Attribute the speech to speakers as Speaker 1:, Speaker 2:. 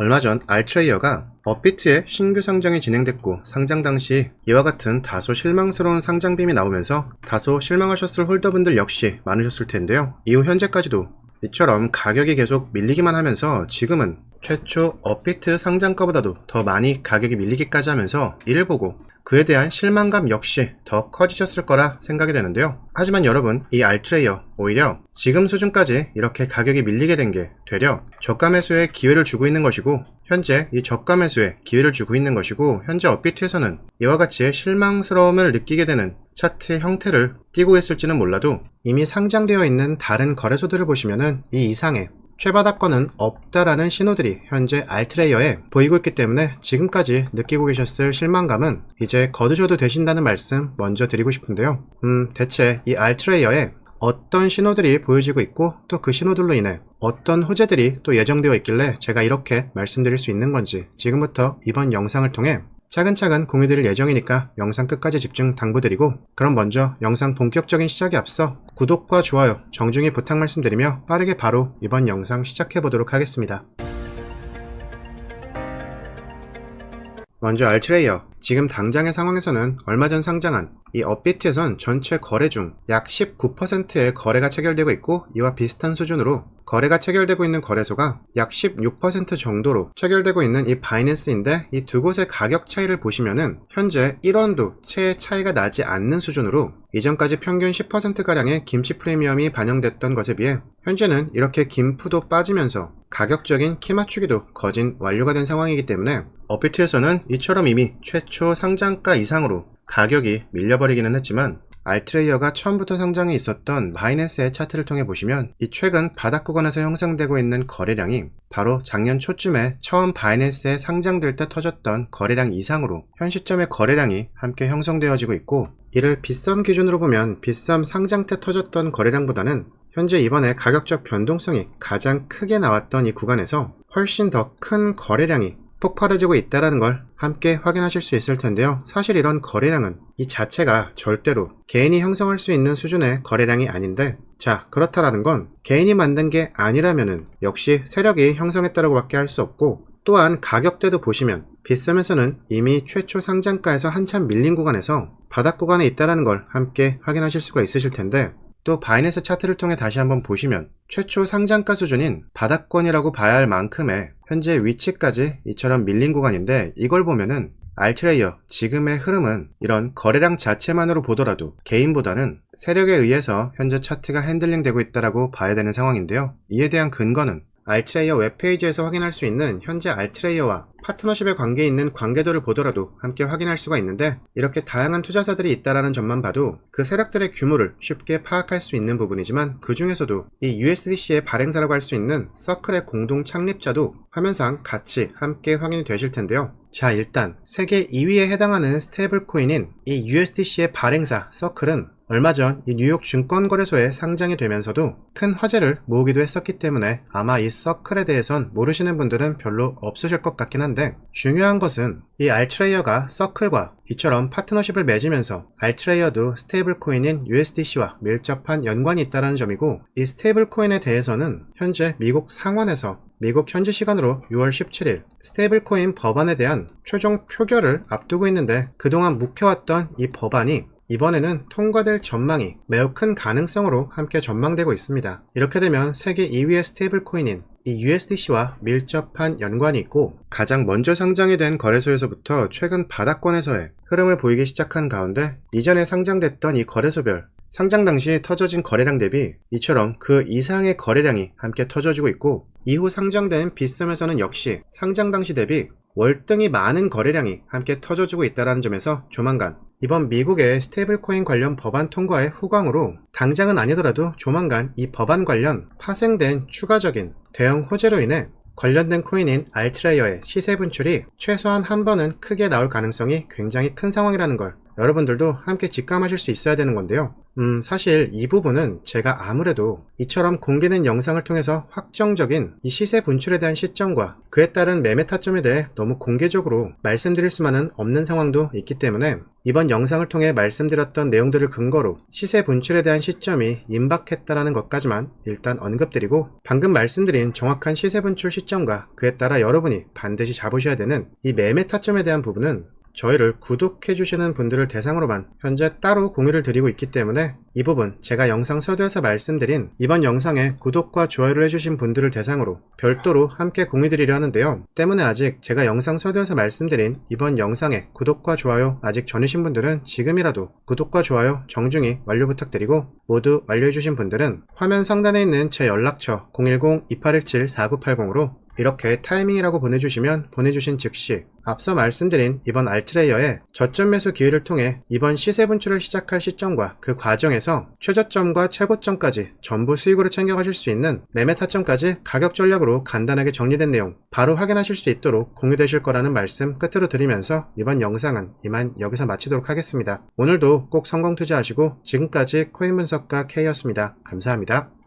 Speaker 1: 얼마 전 알트레이어가 업비트의 신규 상장이 진행됐고 상장 당시 이와 같은 다소 실망스러운 상장빔이 나오면서 다소 실망하셨을 홀더분들 역시 많으셨을 텐데요. 이후 현재까지도 이처럼 가격이 계속 밀리기만 하면서 지금은 최초 업비트 상장가보다도 더 많이 가격이 밀리기까지 하면서 이를 보고 그에 대한 실망감 역시 더 커지셨을 거라 생각이 되는데요. 하지만 여러분, 이 알트레이어 오히려 지금 수준까지 이렇게 가격이 밀리게 된 게 되려 저가 매수에 기회를 주고 있는 것이고 현재 이 저가 매수에 기회를 주고 있는 것이고 현재 업비트에서는 이와 같이 실망스러움을 느끼게 되는 차트의 형태를 띠고 있을지는 몰라도 이미 상장되어 있는 다른 거래소들을 보시면은 이 이상의 최바닥권은 없다라는 신호들이 현재 알트레이어에 보이고 있기 때문에 지금까지 느끼고 계셨을 실망감은 이제 거두셔도 되신다는 말씀 먼저 드리고 싶은데요. 음, 대체 이 알트레이어에 어떤 신호들이 보여지고 있고 또 그 신호들로 인해 어떤 호재들이 또 예정되어 있길래 제가 이렇게 말씀드릴 수 있는 건지 지금부터 이번 영상을 통해 차근차근 공유드릴 예정이니까 영상 끝까지 집중 당부드리고 그럼 먼저 영상 본격적인 시작에 앞서 구독과 좋아요 정중히 부탁 말씀드리며 빠르게 바로 이번 영상 시작해 보도록 하겠습니다. 먼저 알트레이어. 지금 당장의 상황에서는 얼마 전 상장한 이 업비트에선 전체 거래 중 약 19%의 거래가 체결되고 있고 이와 비슷한 수준으로 거래가 체결되고 있는 거래소가 약 16% 정도로 체결되고 있는 이 바이낸스인데 이 두 곳의 가격 차이를 보시면은 현재 1원도 채 차이가 나지 않는 수준으로 이전까지 평균 10%가량의 김치 프리미엄이 반영됐던 것에 비해 현재는 이렇게 김푸도 빠지면서 가격적인 키 맞추기도 거진 완료가 된 상황이기 때문에 업비트에서는 이처럼 이미 최초 상장가 이상으로 가격이 밀려버리기는 했지만 알트레이어가 처음부터 상장에 있었던 바이낸스의 차트를 통해 보시면 이 최근 바닥 구간에서 형성되고 있는 거래량이 바로 작년 초쯤에 처음 바이낸스에 상장될 때 터졌던 거래량 이상으로 현 시점의 거래량이 함께 형성되어지고 있고 이를 빗썸 기준으로 보면 빗썸 상장 때 터졌던 거래량보다는 현재 이번에 가격적 변동성이 가장 크게 나왔던 이 구간에서 훨씬 더 큰 거래량이 폭발해지고 있다는 걸 함께 확인하실 수 있을 텐데요. 사실 이런 거래량은 이 자체가 절대로 개인이 형성할 수 있는 수준의 거래량이 아닌데 자 그렇다라는 건 개인이 만든 게 아니라면은 역시 세력이 형성했다라고 밖에 할 수 없고 또한 가격대도 보시면 빗썸에서는 이미 최초 상장가에서 한참 밀린 구간에서 바닥 구간에 있다는 걸 함께 확인하실 수가 있으실 텐데 또 바이낸스 차트를 통해 다시 한번 보시면 최초 상장가 수준인 바닥권이라고 봐야 할 만큼의 현재 위치까지 이처럼 밀린 구간인데 이걸 보면은 알트레이어 지금의 흐름은 이런 거래량 자체만으로 보더라도 개인보다는 세력에 의해서 현재 차트가 핸들링 되고 있다라고 봐야 되는 상황인데요. 이에 대한 근거는 알트레이어 웹페이지에서 확인할 수 있는 현재 알트레이어와 파트너십에 관계 있는 관계도를 보더라도 함께 확인할 수가 있는데 이렇게 다양한 투자사들이 있다라는 점만 봐도 그 세력들의 규모를 쉽게 파악할 수 있는 부분이지만 그 중에서도 이 USDC의 발행사라고 할 수 있는 서클의 공동 창립자도 화면상 같이 함께 확인이 되실 텐데요. 자 일단 세계 2위에 해당하는 스테이블 코인인 이 USDC의 발행사 서클은 얼마 전 이 뉴욕 증권거래소에 상장이 되면서도 큰 화제를 모으기도 했었기 때문에 아마 이 서클에 대해선 모르시는 분들은 별로 없으실 것 같긴 한데 중요한 것은 이 알트레이어가 서클과 이처럼 파트너십을 맺으면서 알트레이어도 스테이블 코인인 USDC와 밀접한 연관이 있다는 점이고 이 스테이블 코인에 대해서는 현재 미국 상원에서 미국 현지 시간으로 6월 17일 스테이블 코인 법안에 대한 최종 표결을 앞두고 있는데 그동안 묵혀왔던 이 법안이 이번에는 통과될 전망이 매우 큰 가능성으로 함께 전망되고 있습니다. 이렇게 되면 세계 2위의 스테이블 코인인 이 USDC와 밀접한 연관이 있고 가장 먼저 상장이 된 거래소에서부터 최근 바닥권에서의 흐름을 보이기 시작한 가운데 이전에 상장됐던 이 거래소별 상장 당시 터져진 거래량 대비 이처럼 그 이상의 거래량이 함께 터져지고 있고 이후 상장된 빗썸에서는 역시 상장 당시 대비 월등히 많은 거래량이 함께 터져지고 있다는 점에서 조만간 이번 미국의 스테이블코인 관련 법안 통과의 후광으로 당장은 아니더라도 조만간 이 법안 관련 파생된 추가적인 대형 호재로 인해 관련된 코인인 알트레이어의 시세 분출이 최소한 한 번은 크게 나올 가능성이 굉장히 큰 상황이라는 걸 여러분들도 함께 직감하실 수 있어야 되는 건데요. 음, 사실 이 부분은 제가 아무래도 이처럼 공개된 영상을 통해서 확정적인 이 시세 분출에 대한 시점과 그에 따른 매매 타점에 대해 너무 공개적으로 말씀드릴 수만은 없는 상황도 있기 때문에 이번 영상을 통해 말씀드렸던 내용들을 근거로 시세 분출에 대한 시점이 임박했다라는 것까지만 일단 언급드리고 방금 말씀드린 정확한 시세 분출 시점과 그에 따라 여러분이 반드시 잡으셔야 되는 이 매매 타점에 대한 부분은 저희를 구독해주시는 분들을 대상으로만 현재 따로 공유를 드리고 있기 때문에 이 부분 제가 영상 서두에서 말씀드린 이번 영상에 구독과 좋아요를 해주신 분들을 대상으로 별도로 함께 공유드리려 하는데요. 때문에 아직 제가 영상 서두에서 말씀드린 이번 영상에 구독과 좋아요 아직 전이신 분들은 지금이라도 구독과 좋아요 정중히 완료 부탁드리고 모두 완료해주신 분들은 화면 상단에 있는 제 연락처 010-2817-4980으로 이렇게 타이밍이라고 보내주시면 보내주신 즉시 앞서 말씀드린 이번 알트레이어의 저점 매수 기회를 통해 이번 시세 분출을 시작할 시점과 그 과정에서 최저점과 최고점까지 전부 수익으로 챙겨가실 수 있는 매매 타점까지 가격 전략으로 간단하게 정리된 내용 바로 확인하실 수 있도록 공유되실 거라는 말씀 끝으로 드리면서 이번 영상은 이만 여기서 마치도록 하겠습니다. 오늘도 꼭 성공 투자하시고 지금까지 코인 분석가 K였습니다. 감사합니다.